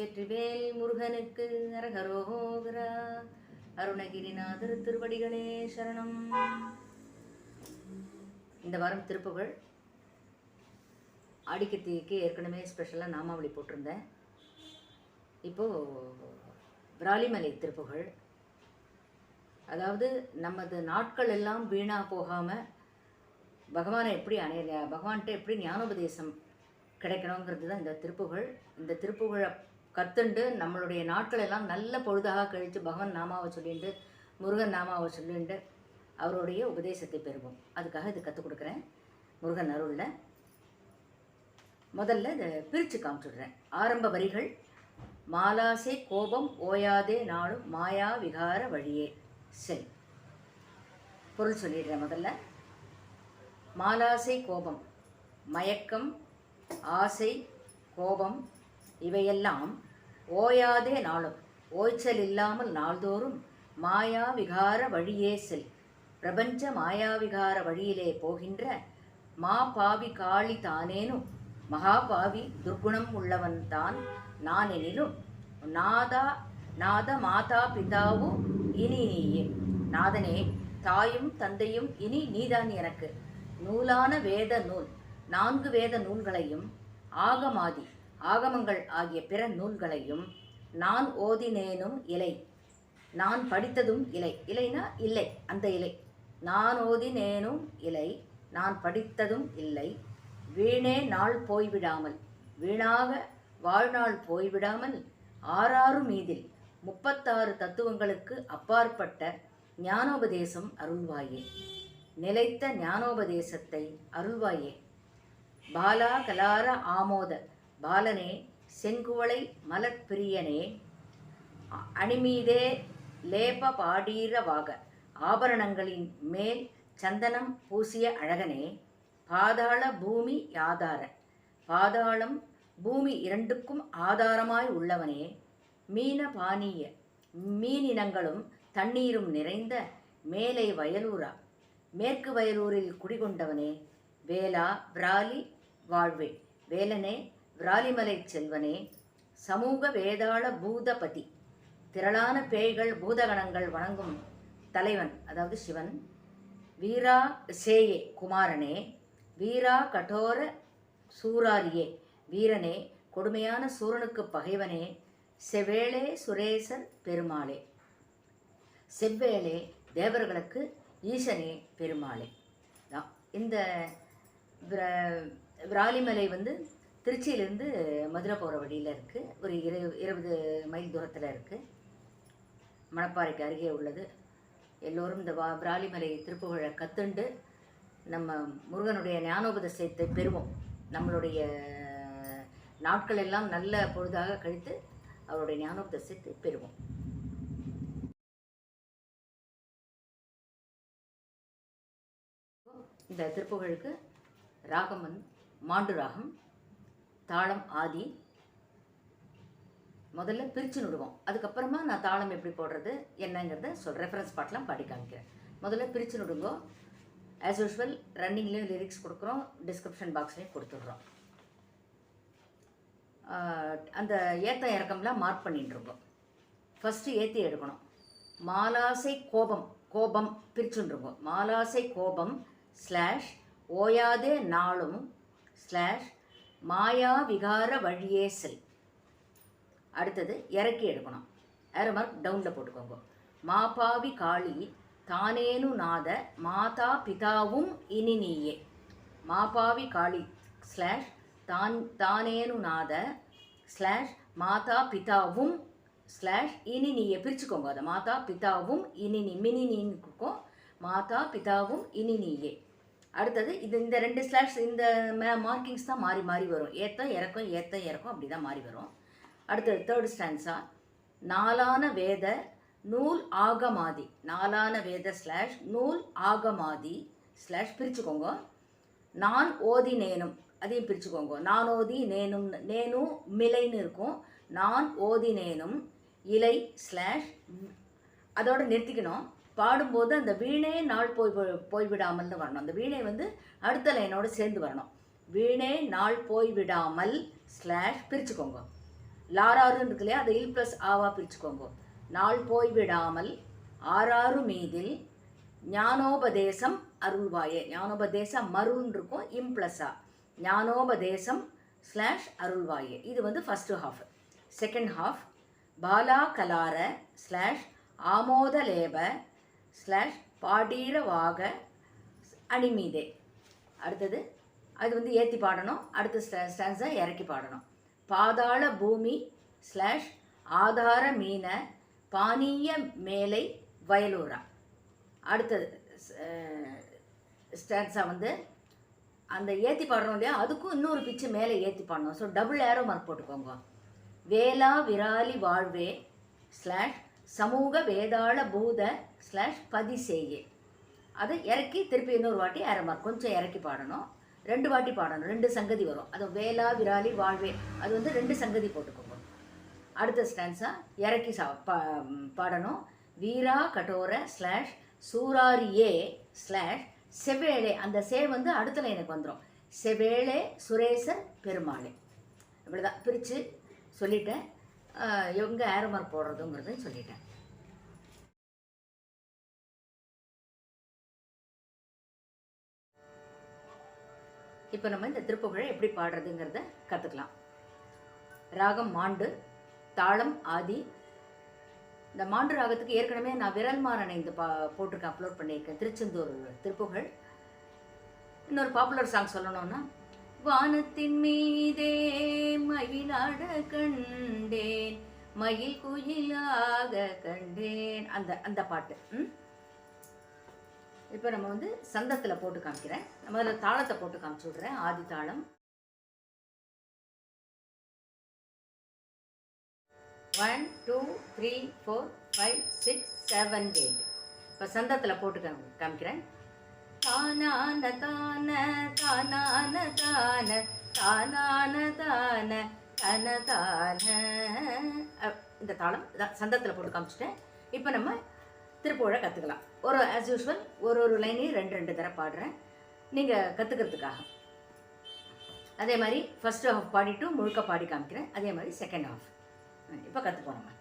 வெற்றிவேல் முருகனுக்கு அரகரோகரா. அருணகிரிநாதர் திருவடிகளே சரணம். இந்த வாரம் திருப்புகழ். ஆடிக்கத்திக்கு ஏற்கனவே ஸ்பெஷலாக நாமாவளி போட்டிருந்தேன். இப்போது விராலிமலை திருப்புகழ். அதாவது நமது நாட்கள் எல்லாம் வீணாக போகாமல் பகவானை எப்படி அணைய பகவான்கிட்ட எப்படி ஞானோபதேசம் கிடைக்கணுங்கிறது தான் இந்த திருப்புகழ். இந்த திருப்புகழை கற்றுண்டு நம்மளுடைய நாட்கள் எல்லாம் நல்ல பொழுதாக கழித்து பகவான் நாமாவை சொல்லிட்டு முருகன் நாமாவை சொல்லிட்டு அவருடைய உபதேசத்தை பெறுவோம். அதுக்காக இது கற்றுக் கொடுக்குறேன். முருகன் அருளில். முதல்ல இதை பிரித்து காமிச்சுடுறேன். ஆரம்ப வரிகள் மாலாசை கோபம் ஓயாதே நாளும் மாயா விகார வழியே. சரி. பொருள் சொல்லிடுறேன் முதல்ல. மாலாசை கோபம் மயக்கம் ஆசை கோபம் இவையெல்லாம் ஓயாதே நாளும் ஓய்ச்சல் இல்லாமல் நாள்தோறும் மாயாவிகார வழியே செல். பிரபஞ்ச மாயாவிகார வழியிலே போகின்ற மா பாவி காளி தானேனும் மகா பாவி துர்குணம் உள்ளவன் தான் நான் எனிலும் நாதா நாத மாதா பிதாவும் இனி நீயே. நாதனே தாயும் தந்தையும் இனி நீதான் எனக்கு. நூலான வேத நூல் நான்கு வேத நூல்களையும் ஆகமாதி. ஆகமங்கள் ஆகிய பிற நூல்களையும் நான் ஓதினேனும் இலை நான் படித்ததும் இலை. இலைனா இல்லை அந்த இலை. நான் ஓதினேனும் இலை நான் படித்ததும் இல்லை. வீணே நாள் போய்விடாமல் வீணாக வாழ்நாள் போய்விடாமல் ஆறாறு மீதில் முப்பத்தாறு தத்துவங்களுக்கு அப்பாற்பட்ட ஞானோபதேசம் அருள்வாயே. நிலைத்த ஞானோபதேசத்தை அருள்வாயே. பாலா கலார ஆமோத பாலனே செங்குவளை மலர்பிரியனே அணிமீதே லேப பாடீரவாக ஆபரணங்களின் மேல் சந்தனம் பூசிய அழகனே பாதாள பூமி யாதார பாதாளம் பூமி இரண்டுக்கும் ஆதாரமாய் உள்ளவனே மீன பானீய மீனினங்களும் தண்ணீரும் நிறைந்த மேலை வயலூரா மேற்கு வயலூரில் குடிகொண்டவனே வேலா விராலி வாழ்வே வேலனே விராலிமலை செல்வனே சமூக வேதாள பூதபதி. திரளான பேய்கள் பூதகணங்கள் வணங்கும் தலைவன் அதாவது சிவன். வீரா சேயே குமாரனே. வீரா கடோர சூராரியே வீரனே. கொடுமையான சூரனுக்கு பகைவனே. செவேளே சுரேசர் பெருமாளே. செவ்வேளே தேவர்களுக்கு ஈசனே பெருமாளே. தான் இந்த விராலிமலை வந்து திருச்சியிலேருந்து மதுரை போகிற வழியில் இருக்குது ஒரு இரு இருபது மைல் தூரத்தில் இருக்குது மணப்பாறைக்கு அருகே உள்ளது. எல்லோரும் இந்த வா பிராலிமலை திருப்புகழை கத்துண்டு நம்ம முருகனுடைய ஞானோபதேசத்தை பெறுவோம். நம்மளுடைய நாட்கள் எல்லாம் நல்ல பொழுதாக கழித்து அவருடைய ஞானோபதேசத்தை பெறுவோம். இந்த திருப்புகழுக்கு ராகம் வந்து மாண்டு ராகம். தாளம் ஆதி. முதல்ல பிரித்து நடுவோம் அதுக்கப்புறமா நான் தாளம் எப்படி போடுறது என்னங்கிறத சொல் ரெஃபரன்ஸ் பாட்டெலாம் பாடி காமிக்கிறேன். முதல்ல பிரித்து நடுங்கோ ஆஸ் யூஷுவல் ரன்னிங்லேயும் லிரிக்ஸ் கொடுக்குறோம் டிஸ்கிரிப்ஷன் பாக்ஸ்லேயும் கொடுத்துட்றோம். அந்த ஏத்த இறக்கம்லாம் மார்க் பண்ணிட்டுருக்கோம் ஃபஸ்ட்டு ஏற்றி எடுக்கணும். மாலாசை கோபம் கோபம் பிரிச்சுருக்கோம் மாலாசை கோபம் ஸ்லாஷ் ஓயாதே நாளும் ஸ்லாஷ் மாயா விகார வழியே செல். அடுத்தது இறக்கி எடுக்கணும். ஏரோ மார்க் டவுனில் போட்டுக்கோங்க. மாபாவி காளி தானேனு நாத மாதா பிதாவும் இனி நீயே. மாபாவி காளி ஸ்லாஷ் தான் தானேனு நாத ஸ்லாஷ் மாதா பிதாவும் ஸ்லாஷ் இனி நீயே. பிரிச்சுக்கோங்க அதை. மாதா பிதாவும் இனி நீ மினி நீக்கும் மாதா பிதாவும் இனி நீயே. அடுத்தது இது இந்த ரெண்டு ஸ்லாஷ் இந்த மார்க்கிங்ஸ் தான் மாறி மாறி வரும். ஏத்தம் இறக்கம் ஏத்தம் இறக்கம் அப்படி தான் மாறி வரும். அடுத்தது தேர்ட் ஸ்டான்ஸா நாலான வேத நூல் ஆகமாதி. நாலான வேத ஸ்லாஷ் நூல் ஆகமாதி ஸ்லாஷ் பிரிச்சுக்கோங்க. நான் ஓதி நேனும். அதையும் பிரிச்சுக்கோங்க. நான் ஓதி நேனும் நேனும் மிலைன்னு இருக்கும். நான் ஓதி நேனும் இலை ஸ்லாஷ் அதோட நிறுத்திக்கணும். பாடும்போது அந்த வீணே நாள் போய் போய்விடாமல்னு வரணும். அந்த வீணை வந்து அடுத்த லைனோடு சேர்ந்து வரணும். வீணே நாள் போய்விடாமல் ஸ்லாஷ் பிரிச்சுக்கோங்க. லாராறுன்னு இருக்கு இல்லையா? அதை இல் ப்ளஸ் ஆவா பிரிச்சுக்கோங்க. நாள் போய் விடாமல் ஆறாறு மீதில் ஞானோபதேசம் அருள்வாயே. ஞானோபதேசம் மருள்னு இருக்கும் இம் ப்ளஸ்ஸா ஞானோபதேசம் ஸ்லாஷ் அருள்வாயே. இது வந்து ஃபஸ்ட்டு ஹாஃப் செகண்ட் ஹாஃப் பாலா கலார ஸ்லாஷ் ஆமோதலேப ஸ்லாஷ் பாடீரவாக அணிமீதே. அடுத்தது அது வந்து ஏற்றி பாடணும். அடுத்த ஸ்ட ஸ்டான்ஸை இறக்கி பாடணும். பாதாள பூமி ஸ்லாஷ் ஆதார மீன பானீய மேலை வயலூரா. அடுத்தது ஸ்டான்ஸாக வந்து அந்த ஏற்றி பாடணும் இல்லையா? அதுக்கும் இன்னொரு பிச்சு மேலே ஏற்றி பாடணும். ஸோ டபுள் ஏரோ மார்க் போட்டுக்கோங்க. வேலா விராலி வாழ்வே ஸ்லாஷ் சமூக வேதாள பூத ஸ்லாஷ் பதிசேயே. அதை இறக்கி திருப்பி இன்னொரு வாட்டி அரைமா கொஞ்சம் இறக்கி பாடணும். ரெண்டு வாட்டி பாடணும். ரெண்டு சங்கதி வரும். அது வேலா விராலி வாழ்வே. அது வந்து ரெண்டு சங்கதி போட்டுக்கோங்க. அடுத்த ஸ்டான்ஸாக இறக்கி சா பா பாடணும். வீரா கட்டோர ஸ்லாஷ் சூராரியே ஸ்லாஷ் செவேளே அந்த சே வந்து அடுத்த லைனுக்கு வந்துடும் செவேளே சுரேச பெருமாளே. இவ்வளோதான் பிரித்து சொல்லிட்டேன். எங்கே ஏரோமார்க் போடுறதுங்கிறதையும் சொல்லிட்டேன். இப்போ நம்ம இந்த திருப்புகழை எப்படி பாடுறதுங்கிறத கற்றுக்கலாம் ராகம் மாண்டு தாளம் ஆதி. இந்த மாண்டு ராகத்துக்கு ஏற்கனவே நான் விரல் மாறனை இந்த பா போட்டிருக்கேன் அப்லோட் பண்ணியிருக்கேன். திருச்செந்தூர் திருப்புகழ். இன்னொரு பாப்புலர் சாங் சொல்லணும்னா வானத்தின் மீதே மயிலாட கண்டேன். மயில் குயிலாக கண்டேன். அந்த அந்த பாட்டு. இப்போ நம்ம வந்து சந்தத்தில் போட்டு காமிக்கிறேன். நம்ம அதில் தாளத்தை போட்டு காமிச்சு விட்றேன். ஆதி தாளம். One two three four five six seven eight இப்போ சந்தத்தில் போட்டு காமி காமிக்கிறேன். தானான தான தானான தான தானான தான தன தான இந்த தாளம் சந்தத்தில் போட்டு காமிச்சிட்டேன். இப்போ நம்ம திருப்புகழை கற்றுக்கலாம் ஒரு ஆஸ் யூஸ்வல் ஒரு ஒரு லைனையும் ரெண்டு ரெண்டு தடவை பாடுறேன். நீங்கள் கற்றுக்கிறதுக்காக அதே மாதிரி ஃபர்ஸ்ட் ஹாஃப் பாடிட்டு முழுக்க பாடி காமிக்கிறேன். அதே மாதிரி செகண்ட் ஹாஃப் இப்போ கற்றுப்போம் நம்ம.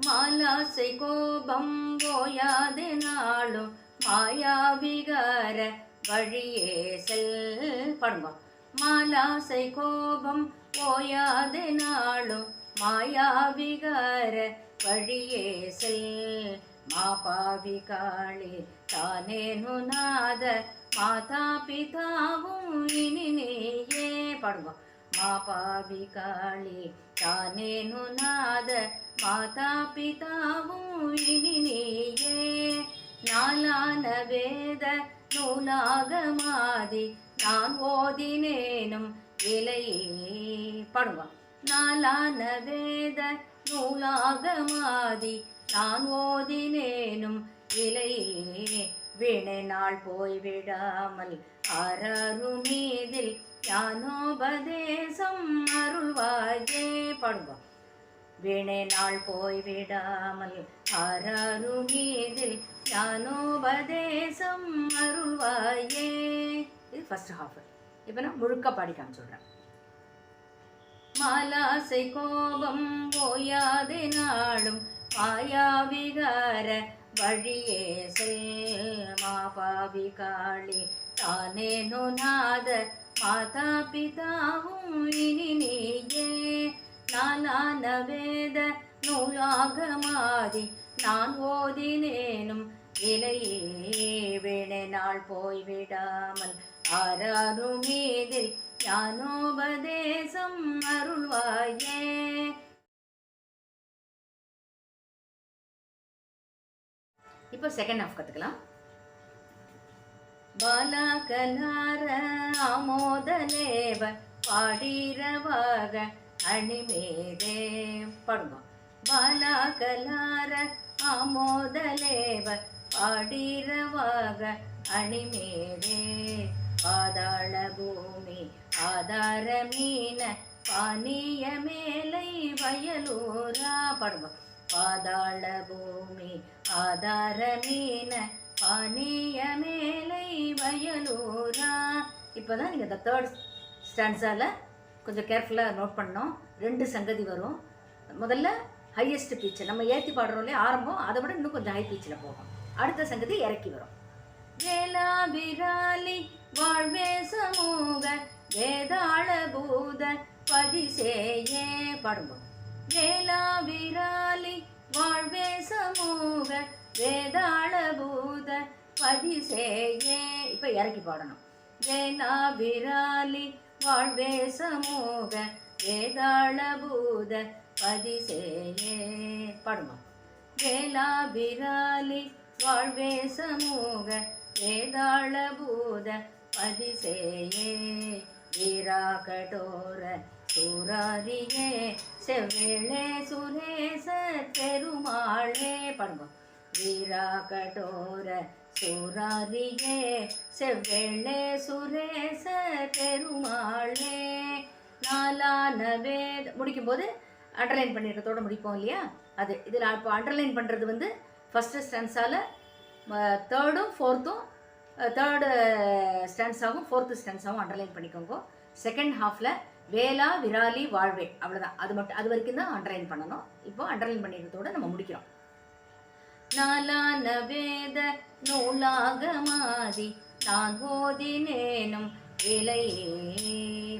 மாலாசை கோபம் ஓயாது நாளும் மாயாவிகார வழியே செல் பாடுங்க. மாலாசை கோபம் ஓயாது நாளும் மாயாவிகார வழியே செல் மாபாவி காளி தானேனு நாத மாதா பிதாவும் இனி நீயே பாடுங்க. மாபாவி காளி தானேனு நாத மாதா பிதாவும் இனி நீயே நாளான வேத நூலாகமாதி நான் ஓதினேனும் இலையே. பாடுங்க. நாளான வேத நூலாக நூலாகமாதி நான் ஓதினேனும் இலையே. வினை நாள் போய் விடாமல் ஆறாறு மீதில் ஞானோபதேசம் அருள்வாயே. பாடுங்க. வினை நாள் போய் விடாமல் ஆறாறு மீதில் ஞானோபதேசம் அருள்வாயே. இது ஃபர்ஸ்ட் ஹாஃப் இப்போ நான் முழுக்க பாடி சொல்கிறேன் மாலாசை கோபம் போயாதே நாளும் மாயாவிகார வழியே செல். மாபாவி காளி தானேனோ நாத மாதா பிதாவும் இனி நீயே. நானான வேத நூலாக மாறி நான் ஓதினேனும் இலையே விழநாள் போய்விடாமல் ஆறாறு மீதில் ஞானோபதேசம் அருள்வாயே. இப்போ செகண்ட் ஹாஃப் கற்றுக்கலாம் பாலாகலார ஆமோதலேவ பாடீரவாக அணிமீதே பாடுங்க. பாலாகலார ஆமோதலேவ பாடிரவாக அணிமேதே. பாதாள பூமி ஆதார மீன பானிய மேலை வயலூரா பாடுவோம் பாதாள பூமி ஆதார மீன பானிய மேலை வயலூரா. இப்போதான் நீங்கள் இந்த தேர்ட் ஸ்டான்ஸால் கொஞ்சம் கேர்ஃபுல்லாக நோட் பண்ணோம் ரெண்டு சங்கதி வரும். முதல்ல ஹையஸ்ட் பீச்சு நம்ம ஏற்றி பாடுறோம் இல்லையா ஆரம்பம் அதை விட இன்னும் கொஞ்சம் ஹை பீச்சில் போகும். அடுத்த சங்கதி இறக்கி வரும். வேளா வாழ்வே சமூக வேதாள பூத பதிசேயே பாடுவோம் வேலா விராலி வாழ்வே சமூக வேதாள பூத பதிசேயே இப்போ இறக்கி பாடணும். வேலா விராலி வாழ்வே சமூக வேதாள பதிசேயே. பாடுமா? வேளா விராலி வாழ்வே சமூக வேதாள பதிசேயே. வீரா கடோர சூராரியே செவ்வேளே சுரேச பெருமாளே. பாடுங்க வீரா கடோர சூராரியே செவ்வெள்ளே சுரேச பெருமாளே. நாலான வேத முடிக்கும்போது அண்டர்லைன் பண்ணிடுறதோடு முடிப்போம் இல்லையா? அது இதில் இப்போ அண்டர்லைன் பண்ணுறது வந்து ஃபஸ்ட்டு ஸ்டான்ஸால் தேர்டும் ஃபோர்த்தும் தேர்டு ஸ்டான்ஸாகவும் ஃபோர்த்து ஸ்டான்ஸாகவும் அண்டர்லைன் பண்ணிக்கோங்க. செகண்ட் ஹாஃபில் வேலா விராலி வாழ்வே. அவ்வளோதான் அது மட்டும் அது வரைக்கும் தான் அண்டர்லைன் பண்ணணும். இப்போ அண்டர்லைன் பண்ணிடுறதோடு நம்ம முடிக்கிறோம். நாலான வேத நூலாகமாதி நான் ஓதினேனும் விலையே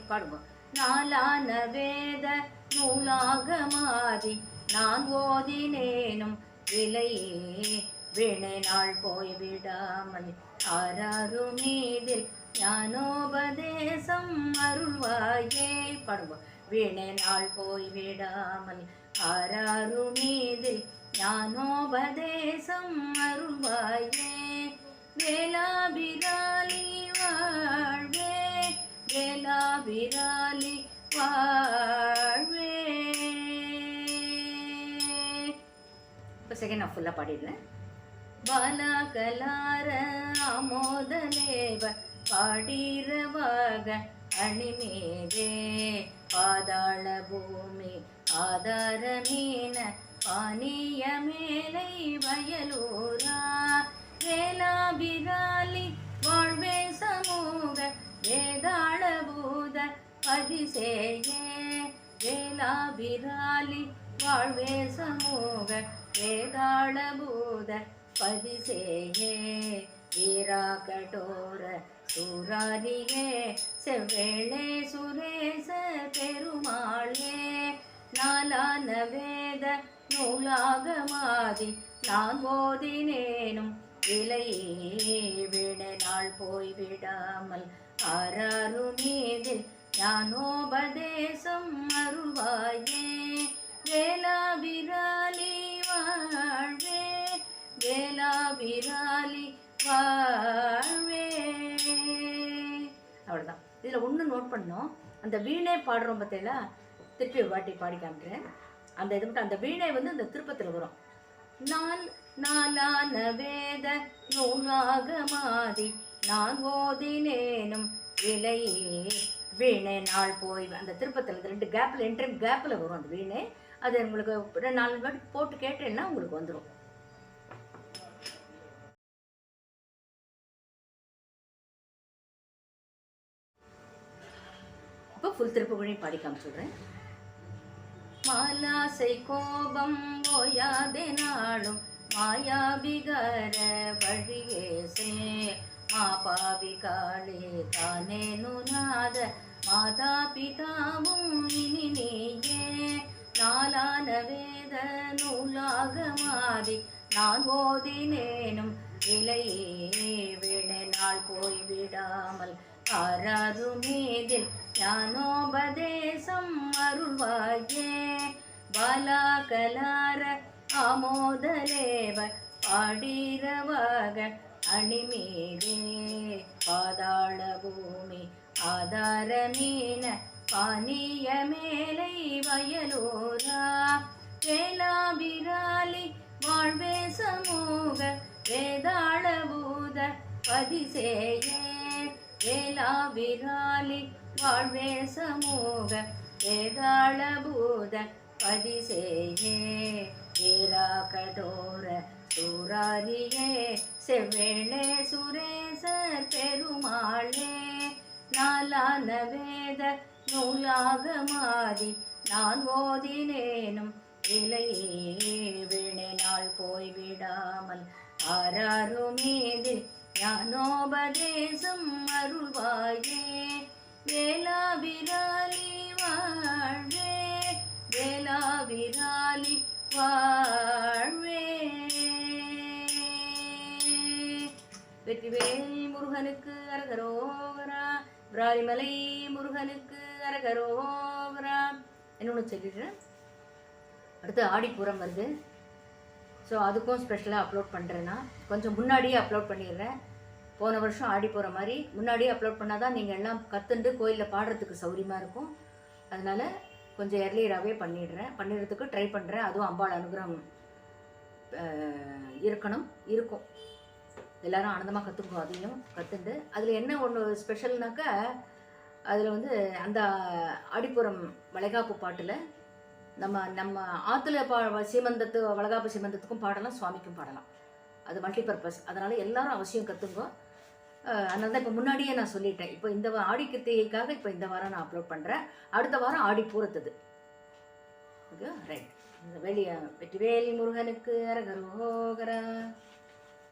பாடுவோம் நாலான வேத நூலாக மாறி நான் ஓதினேனும் விலையே வினை நாள் போய்விடாமல் ஆறாறு மீதில் ஞானோபதேசம் அருள்வாயே பாடுவோம் வினை நாள் போய்விடாமல் ஆறாறு மீதில் ஞானோபதேசம் அருள்வாயே வேலாபிராலி வாழ்வே வேலாபிராலி வாழ்வே. இப்போ செகண்ட் நான் ஃபுல்லாக பாடிடுறேன் பாலா கலார ஆமோதலேவ பாடிரவாக அணிமேவே. பாதாள பூமி ஆதாரமீன பானிய மேலை வயலூர. வேளாபிராலி வாழ்வே சமூக வேதாளபூத அதிசேயே. வேலாபிராலி வாழ்வே சமூக வேதாளபூத பதிசேயே வீரா கடோர சூராரியே செவ்வேளே சுரேச பெருமாளே. நாலான வேத நூலாக நூலாகமாதி நான் போதினேனும் விலையே விட நாள் போய் விடாமல் ஆறாறு மீதில் ஞானோபதேசம் அருள்வாயே வேலாபிராலி வாழ்வே வேலாபிராலி வாழ்வே. அவ்வளோதான் இதில் ஒன்று நோட் பண்ணோம் அந்த வீணை பாடுறோம் பார்த்தீங்களா? திருப்பி வாட்டி பாடி காமிக்கிறேன். அந்த இது மட்டும் அந்த வீணை வந்து அந்த திருப்பத்தில் வரும். நாள் நாளான வேத நூலாகமாதி நான் ஓதினேனும் விலையே வீணே நாள் போய் அந்த திருப்பத்தில் இந்த ரெண்டு கேப்பில் என்ட்ரி கேப்பில் வரும் அந்த வீணே. அது உங்களுக்கு ரெண்டு நாலு வாட்டி போட்டு கேட்டேன்னா உங்களுக்கு வந்துடும் இப்போ ஃபுல் திருப்புகழை பாடி காமிச்சுடுறேன் மாலாசை கோபம் ஓயாதே நாளும். மாயாபிகர வழியேசே. மாபாவி காளே தானே நுநாத மாதா பிதாவும் இனி நீயே. நாளான வேத நூலாக மாறி. நான் ஓதினேனும் விலையே வினை நாள் போய்விடாமல் ஆறாறு மீதில் ஞானோபதேசம் அருள்வாயே. பாலாகலார ஆமோதலேவ பாடிரவாக அணிமீதே பாதாள பூமி ஆதாரமீன பானிய மேலை வயலோரா. வேளாபிராலி வாழ்வே சமூக வேதாள பூத பதிசேயே வேளாபிராலி வாழ்வே சமூக வேதாள பூத பதிசேயே வீரா கடோர சூராரியே செவ்வேளே சுரேசர் பெருமாளே நாலான வேத நூலாக மாறி நான் ஓதினேனும் இலையே வீணை நாள் போய்விடாமல் ஆராரோ மீது ஞானோபதேசம் அருள்வாயே. வேளாவிராலி வாழ்வே வேளாவிராலி வாழ்வே. வெற்றிவேல் முருகனுக்கு அரகரோகரா விராலிமலை முருகனுக்கு அரகரோகரா என்னொன்று சொல்லிடுறேன் அடுத்து ஆடிப்பூரம் வருது. ஸோ அதுக்கும் ஸ்பெஷலாக அப்லோட் பண்ணுறேன்னா கொஞ்சம் முன்னாடியே அப்லோட் பண்ணிடுறேன். போன வருஷம் ஆடி போகிற மாதிரி முன்னாடியே அப்லோட் பண்ணால் தான் நீங்கள் எல்லாம் கற்றுண்டு கோயிலில் பாடுறதுக்கு சௌரியமாக இருக்கும். அதனால் கொஞ்சம் எர்லியராகவே பண்ணிடுறேன். பண்ணிடுறதுக்கு ட்ரை பண்ணுறேன் அதுவும் அம்பாள் அனுகிரகம் இருக்கணும் இருக்கும். எல்லாரும் ஆனந்தமாக கற்றுக்குவோம் அதையும் கற்றுண்டு அதில் என்ன ஒன்று ஸ்பெஷல்னாக்கா அதில் வந்து அந்த ஆடிப்புறம் வளைகாப்பு பாட்டில் நம்ம நம்ம ஆற்றுல பா சீமந்தத்து வளகாப்பு சீமந்தத்துக்கும் பாடலாம் சுவாமிக்கும் பாடலாம். அது மல்டிபர்பஸ் அதனால் எல்லாரும் அவசியம் கற்றுங்கோ அதனால தான் இப்போ முன்னாடியே நான் சொல்லிட்டேன். இப்போ இந்த ஆடி கிருத்திகைக்காக இப்போ இந்த வாரம் நான் அப்லோட் பண்ணுறேன் அடுத்த வாரம் ஆடி பூரத்துது. ஓகே ரைட் இந்த வெற்றிவேலி முருகனுக்கு அரகரோகரா